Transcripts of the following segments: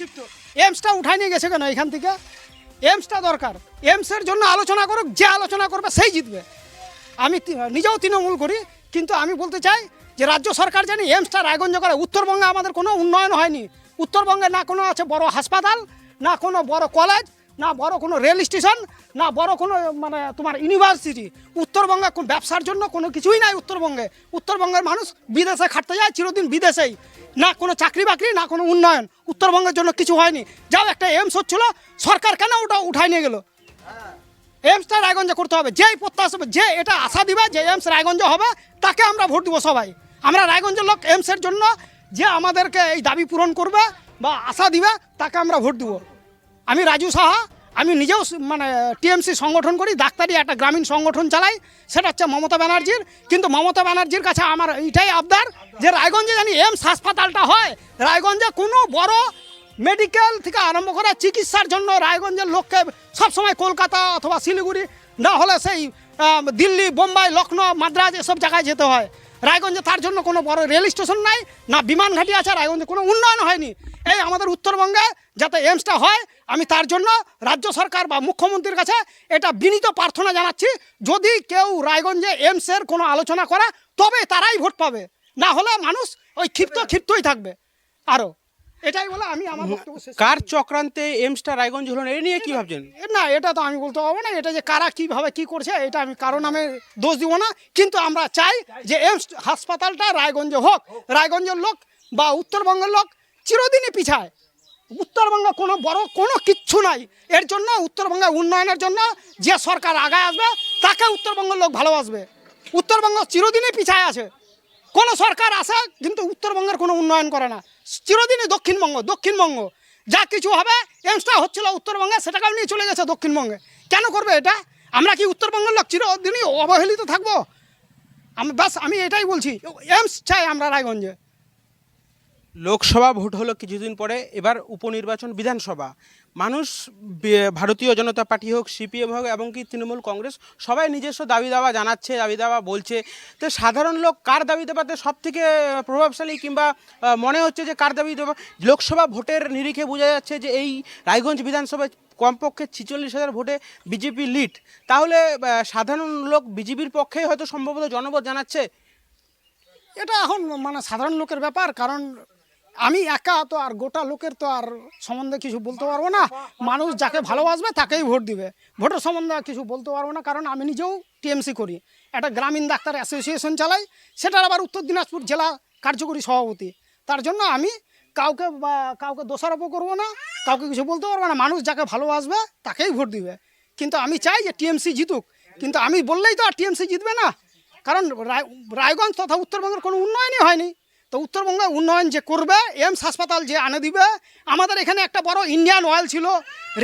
ক্ষিপ্ত এমসটা উঠাই নিয়ে গেছে কেন এখান থেকে? এমসটা দরকার। এমসের জন্য আলোচনা করুক, যে আলোচনা করবে সেই জিতবে। আমি নিজেও তৃণমূল করি, কিন্তু আমি বলতে চাই যে রাজ্য সরকার জানি এমসটা রায়গঞ্জ করে। উত্তরবঙ্গে আমাদের কোনো উন্নয়ন হয়নি। উত্তরবঙ্গে না কোনো আছে বড় হাসপাতাল, না কোনো বড় কলেজ, না বড় কোনো রেল স্টেশন, না বড় কোনো মানে তোমার ইউনিভার্সিটি উত্তরবঙ্গে ব্যবসার জন্য কোনো কিছুই নাই উত্তরবঙ্গে। উত্তরবঙ্গের মানুষ বিদেশে খাটতে যায়, চিরদিন বিদেশেই। না কোনো চাকরি বাকরি, না কোনো উন্নয়ন। উত্তরবঙ্গের জন্য কিছু হয়নি। যাও একটা এমস হচ্ছিল, সরকার কেন ওটা উঠায় নিয়ে গেলো? এমসটা রায়গঞ্জে করতে হবে। যেই প্রত্যাশা, যে এটা আশা দিবে যে এমস রায়গঞ্জ হবে, তাকে আমরা ভোট দিব সবাই। আমরা রায়গঞ্জের লোক এমসের জন্য যে আমাদেরকে এই দাবি পূরণ করবে বা আশা দিবে, তাকে আমরা ভোট দিব। আমি রাজু সাহা আমি নিজেও মানে টিএমসি সংগঠন করি, ডাক্তারি একটা গ্রামীণ সংগঠন চালাই, সেটা হচ্ছে মমতা ব্যানার্জির। কিন্তু মমতা ব্যানার্জির কাছে আমার এইটাই আবদার যে রায়গঞ্জে জানি এমস হাসপাতালটা হয়। রায়গঞ্জে কোনো বড় মেডিকেল থেকে আরম্ভ করে চিকিৎসার জন্য রায়গঞ্জের লোককে সবসময় কলকাতা অথবা শিলিগুড়ি, না হলে সেই দিল্লি, বোম্বাই, লখনৌ, মাদ্রাজ এসব জায়গায় যেতে হয়। রায়গঞ্জে তার জন্য কোনো বড় রেল স্টেশন নাই, না বিমান ঘাঁটি আছে, রায়গঞ্জে কোনো উন্নয়ন হয়নি। এই আমাদের উত্তরবঙ্গে যাতে এমসটা হয়, আমি তার জন্য রাজ্য সরকার বা মুখ্যমন্ত্রীর কাছে এটা বিনীত প্রার্থনা জানাচ্ছি, যদি কেউ রায়গঞ্জে এমসের কোনো আলোচনা করে, তবে তারাই ভোট পাবে। না হলে মানুষ ওই ক্ষিপ্ত ক্ষিপ্তই থাকবে। আরও এটাই বলে আমি আমার বক্তব্য শেষ কার চক্রান্তে এমসটা রায়গঞ্জ হলো না, এ নিয়ে কি ভাবছেন? না এটা তো আমি বলতে পারব না এটা যে কারা কীভাবে কি করছে এটা আমি কারও নামে দোষ দিব না। কিন্তু আমরা চাই যে এমস হাসপাতালটা রায়গঞ্জে হোক রায়গঞ্জের লোক বা উত্তরবঙ্গের লোক চিরদিনই পিছায়। উত্তরবঙ্গে কোনো বড় কোনো কিচ্ছু নাই। এর জন্য উত্তরবঙ্গে উন্নয়নের জন্য যে সরকার আগায় আসবে তাকে উত্তরবঙ্গের লোক ভালোবাসবে। উত্তরবঙ্গ চিরদিনই পিছায় আছে। কোনো সরকার আসে কিন্তু উত্তরবঙ্গের কোনো উন্নয়ন করে না। চিরদিনই দক্ষিণবঙ্গ দক্ষিণবঙ্গ। যা কিছু হবে, এমসটা হচ্ছিল উত্তরবঙ্গে, সেটাকেও নিয়ে চলে গেছে দক্ষিণবঙ্গে। কেন করবে এটা? আমরা কি উত্তরবঙ্গের লোক চিরদিনই অবহেলিত থাকব? আমি বাস আমি এটাই বলছি। এমস চাই আমরা রায়গঞ্জে। লোকসভা ভোট হলো কিছুদিন পরে, এবার উপনির্বাচন বিধানসভা। মানুষ ভারতীয় জনতা পার্টি হোক, সিপিএম হোক এবং কি তৃণমূল কংগ্রেস, সবাই নিজস্ব দাবি দাওয়া জানাচ্ছে, দাবি দাওয়া বলছে। তো সাধারণ লোক কার দাবি দাবাতে সব থেকে প্রভাবশালী কিংবা মনে হচ্ছে যে কার দাবি দাবা লোকসভা ভোটের নিরিখে বোঝা যাচ্ছে যে এই রায়গঞ্জ বিধানসভায় কমপক্ষে ছিচল্লিশ হাজার ভোটে বিজেপি লিড। তাহলে সাধারণ লোক বিজেপির পক্ষেই হয়তো সম্ভবত জনমত জানাচ্ছে? এটা এখন মানে সাধারণ লোকের ব্যাপার, কারণ আমি একা তো আর গোটা লোকের তো আর সম্বন্ধে কিছু বলতে পারব না। মানুষ যাকে ভালোবাসবে তাকেই ভোট দিবে। ভোটের সম্বন্ধে কিছু বলতে পারব না, কারণ আমি নিজেও টিএমসি করি। একটা গ্রামীণ ডাক্তার অ্যাসোসিয়েশন চালাই, সেটার আবার উত্তর দিনাজপুর জেলা কার্যকরী সভাপতি। তার জন্য আমি কাউকে বা কাউকে দোষারোপও করব না, কাউকে কিছু বলতে পারব না। মানুষ যাকে ভালোবাসবে তাকেই ভোট দিবে। কিন্তু আমি চাই যে টিএমসি জিতুক। কিন্তু আমি বললেই তো আর টিএমসি জিতবে না। কারণ রায়- রায়গঞ্জ তথা উত্তরবঙ্গের কোনো উন্নয়নই হয়নি। তো উত্তরবঙ্গে উন্নয়ন যে করবে, এমস হাসপাতাল যে আনে দিবে, আমাদের এখানে একটা বড় ইন্ডিয়ান অয়েল ছিল,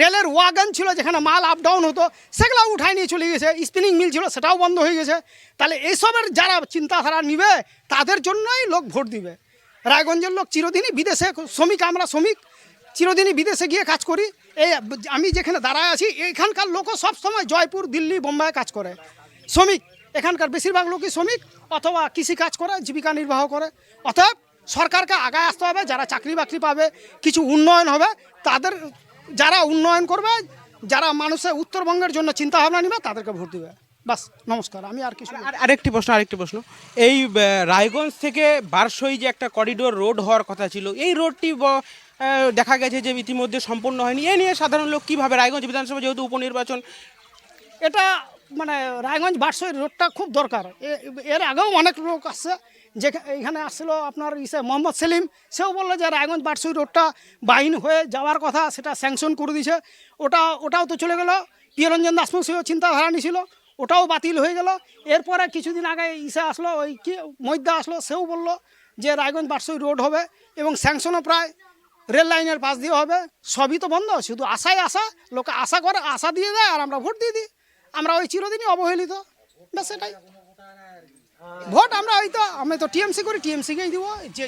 রেলের ওয়াগন ছিল যেখানে মাল আপ ডাউন হতো সেগুলো উঠায় নিয়ে চলে গেছে স্পিনিং মিল ছিল, সেটাও বন্ধ হয়ে গেছে। তাহলে এইসবের যারা চিন্তাধারা নিবে, তাদের জন্যই লোক ভোট দিবে। রায়গঞ্জের লোক চিরদিনই বিদেশে শ্রমিক, আমরা শ্রমিক, চিরদিনই বিদেশে গিয়ে কাজ করি। এই আমি যেখানে দাঁড়ায় আছি এখানকার লোকও সবসময় জয়পুর, দিল্লি বোম্বাই কাজ করে। শ্রমিক এখানকার বেশিরভাগ লোকই শ্রমিক অথবা কৃষি কাজ করে জীবিকা নির্বাহ করে। অতএব সরকারকে আগায় আসতে হবে যারা চাকরি বাকরি পাবে কিছু উন্নয়ন হবে তাদের যারা উন্নয়ন করবে যারা মানুষের উত্তরবঙ্গের জন্য চিন্তা ভাবনা নিবে তাদেরকে ভোট দেবে। বাস নমস্কার আমি আর কিছু আর আরেকটি প্রশ্ন আরেকটি প্রশ্ন। এই রায়গঞ্জ থেকে বারসই যে একটা করিডোর রোড হওয়ার কথা ছিল এই রোডটি দেখা গেছে যে ইতিমধ্যে সম্পূর্ণ হয়নি। এ নিয়ে সাধারণ লোক কীভাবে রায়গঞ্জ বিধানসভা যেহেতু উপনির্বাচন এটা মানে রায়গঞ্জ বারসই রোডটা খুব দরকার। এর আগেও অনেক লোক আসছে যে এখানে আসছিল আপনার ইসে মোহাম্মদ সেলিম, সেও বলল যে রায়গঞ্জ বারসই রোডটা বাহিন হয়ে যাওয়ার কথা, সেটা স্যাংশন করে দিয়েছে। ওটা, ওটাও তো চলে গেল। প্রিয়রঞ্জন দাসমুসিও চিন্তাধারা নিছিল, ওটাও বাতিল হয়ে গেল। এরপরে কিছুদিন আগে ইসে আসলো, ওই কি মৈদা আসলো, সেও বলল যে রায়গঞ্জ বারসই রোড হবে এবং স্যাংশনও প্রায় রেল লাইনের পাশ দিয়ে হবে। সবই তো বন্ধ, শুধু আশাই আশা, লোকে আশা করে, আশা দিয়ে দেয় আর আমরা ভোট দিয়ে দিই। আমরা ওই চিরদিনই অবহেলিত। ব্যাস সেটাই ভোট আমরা ওই তো, আমি তো টিএমসি করি টিএমসিকেই দিব। যে